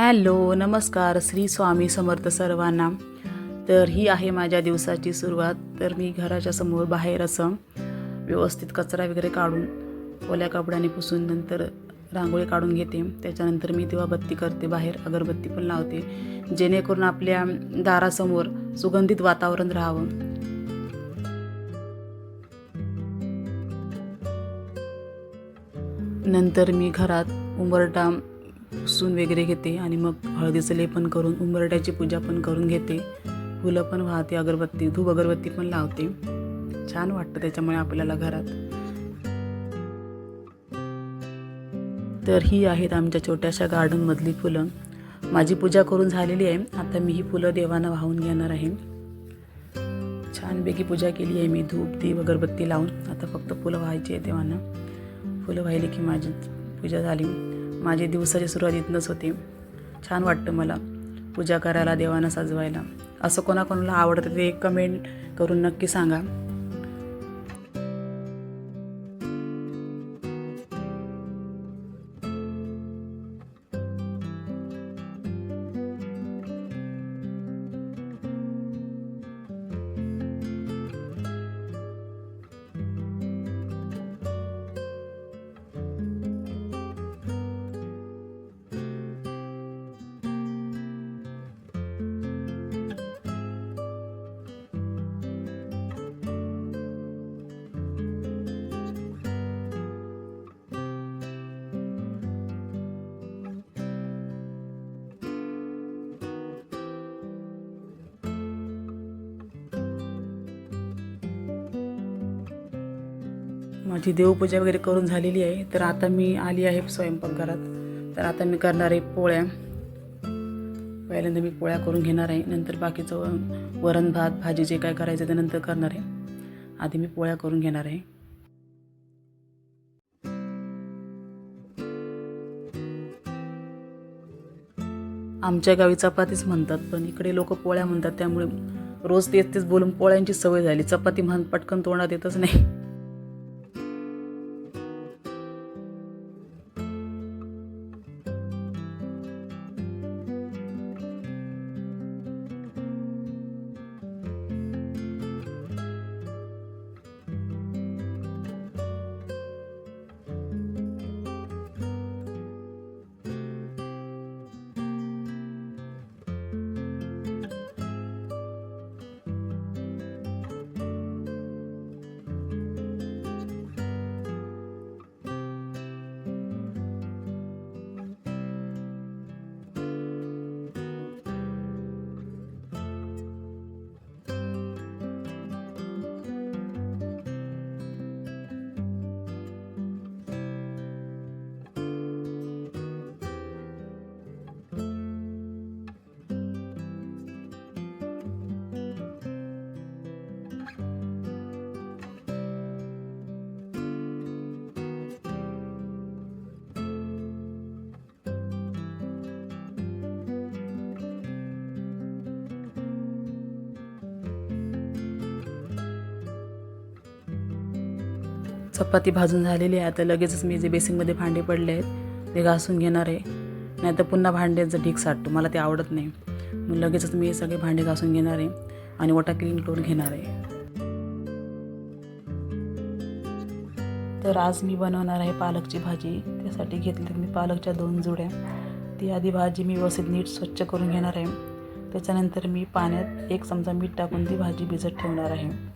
Hello नमस्कार श्री स्वामी समर्थ सर्वांना. तर ही आहे माझ्या दिवसाची सुरुवात. तर मी घराच्या समोर बाहेर असं व्यवस्थित कचरा वगैरे काढून ओल्या कपड्याने पुसून नंतर रांगोळी काढून घेते. त्याच्यानंतर मी तेव्हा बत्ती करते बाहेर अगरबत्ती पण लावते जेणेकरून आपल्या दारासमोर सुगंधित वातावरण राहावं. नंतर मी घरात उंबरटा पुसून वगैरे घेते आणि मग हळदीचं लेपन करून उंबरट्याची पूजा पण करून घेते. फुलं पण वाहते अगरबत्ती धूप अगरबत्ती पण लावते. छान वाटतं त्याच्यामुळे आपल्याला घरात. तर ही आहेत आमच्या छोट्याशा गार्डनमधली फुलं. माझी पूजा करून झालेली आहे. आता मी ही फुलं देवांना वाहून घेणार आहे. छानपैकी पूजा केली आहे मी. धूप दीप अगरबत्ती लावून. आता फक्त फुलं व्हायची आहे देवांना. फुलं वाहिली की माझी पूजा झाली. माझी दिवसाची सुरुवात इथनंच होते. छान वाटतं मला पूजा करायला देवांना सजवायला. असं कोणाकोणाला आवडतं ते कमेंट करून नक्की सांगा. माझी देवपूजा वगैरे करून झालेली आहे. तर आता मी आली आहे स्वयंपाकघरात तर आता मी करणार आहे पोळ्या. पहिल्यांदा मी पोळ्या करून घेणार आहे. नंतर बाकीचं वरण भात भाजी जे काय करायचं ते नंतर करणार आहे. आधी मी पोळ्या करून घेणार आहे. आमच्या गावी चपातीच म्हणतात पण इकडे लोक पोळ्या म्हणतात त्यामुळे रोज तेच तेच बोलून पोळ्यांची सवय झाली. चपाती म्हण पटकन तोंडात येतच नाही. चपाती भाजून झालेली आहे. आता लगेचच मी जे बेसिंगमध्ये भांडे पडले आहेत ते घासून घेणार आहे. नाही तर पुन्हा भांड्याचं ढीक साठतो. मला ते आवडत नाही. मग लगेचच मी सगळे भांडे घासून घेणार आहे आणि वॉटर क्लीन करून घेणार आहे. तर आज मी बनवणार आहे पालकची भाजी. त्यासाठी घेतली मी पालकच्या दोन जुड्या. ती आधी भाजी मी व्यवस्थित नीट स्वच्छ करून घेणार आहे. त्याच्यानंतर मी पाण्यात एक चमचा मीठ टाकून ती भाजी भिजत ठेवणार आहे.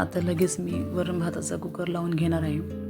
आता लगेच मी वरण भाताचा कुकर लावून घेणार आहे.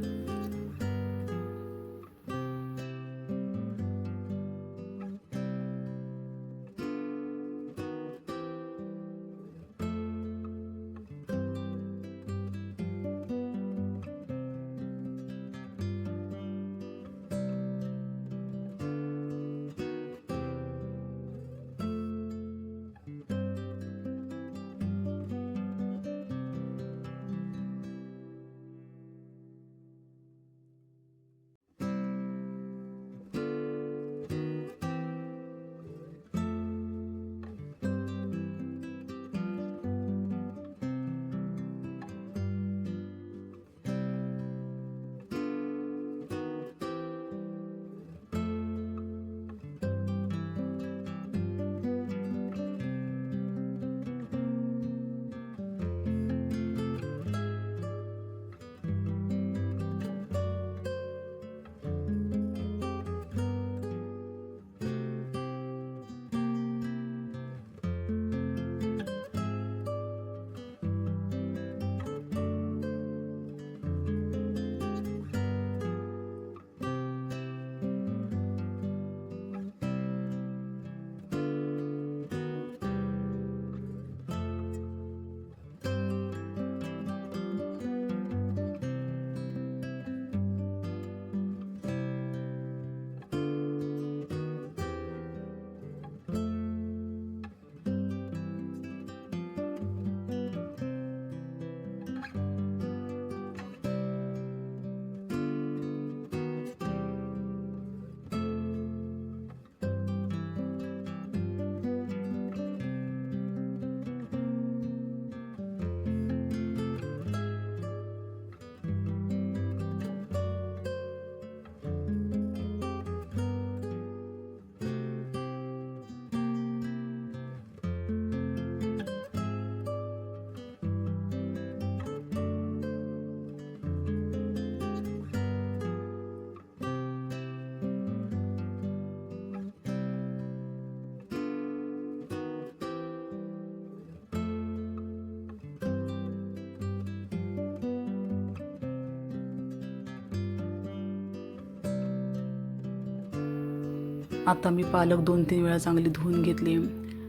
आता मी पालक दोन तीन वेळा चांगली धुवून घेतली.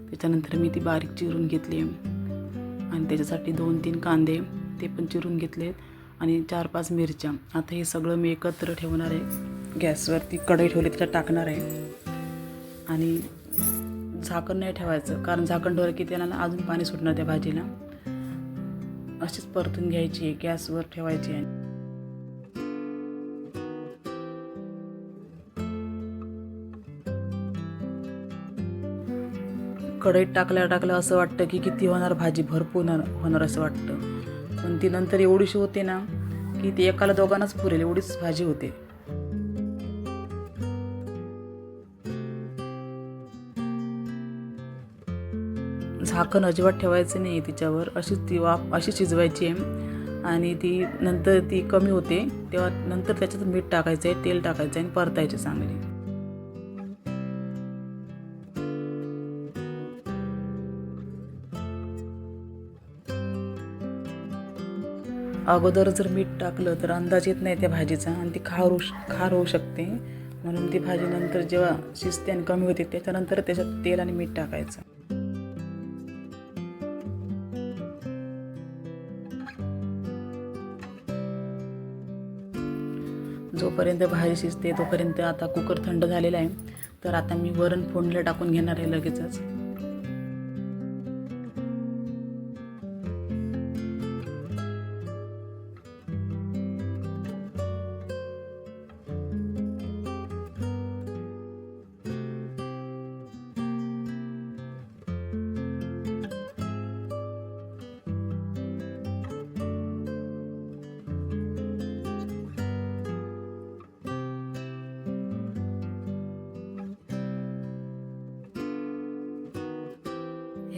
त्याच्यानंतर मी ती बारीक चिरून घेतली. आणि त्याच्यासाठी दोन तीन कांदे ते पण चिरून घेतलेत आणि चार पाच मिरच्या. आता हे सगळं मी एकत्र ठेवणार आहे. गॅसवरती कढई ठेवली त्याच्यात टाकणार आहे. आणि झाकण नाही ठेवायचं कारण झाकण ठेवलं की त्याला अजून पाणी सुटणार त्या भाजीला. अशीच परतून घ्यायची आहे गॅसवर ठेवायची आहे. कढईत टाकल्या टाकल्या असं वाटतं की किती होणार भाजी भरपूर होणार असं वाटतं. पण ती नंतर एवढीशी होते ना की ती एकाला दोघांनाच पुरेल एवढीच भाजी होते. झाकण अजिबात ठेवायचं नाही तिच्यावर अशीच ती वाफ अशी शिजवायची आहे. आणि ती नंतर ती कमी होते तेव्हा नंतर त्याच्यात मीठ टाकायचं आहे तेल टाकायचं आहे आणि परतायचे चांगले. अगोदर जर मीठ टाकलं तर अंदाज येत नाही त्या भाजीचा आणि ती खार होऊ खार होऊ शकते. म्हणून ती भाजी नंतर जेव्हा शिजते आणि कमी होते त्याच्यानंतर त्याच्यात तेल आणि मीठ टाकायचं. जोपर्यंत भाजी शिजते तोपर्यंत आता कुकर थंड झालेला आहे. तर आता मी वरण फोडणीला टाकून घेणार आहे लगेचच.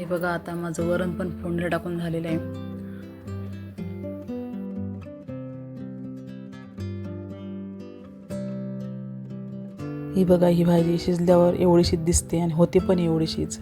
हे बघा आता माझं वरण पण फोडणीला टाकून झालेलं आहे. ही बघा ही भाजी शिजल्यावर एवढीशीच दिसते आणि होते पण एवढीशीच.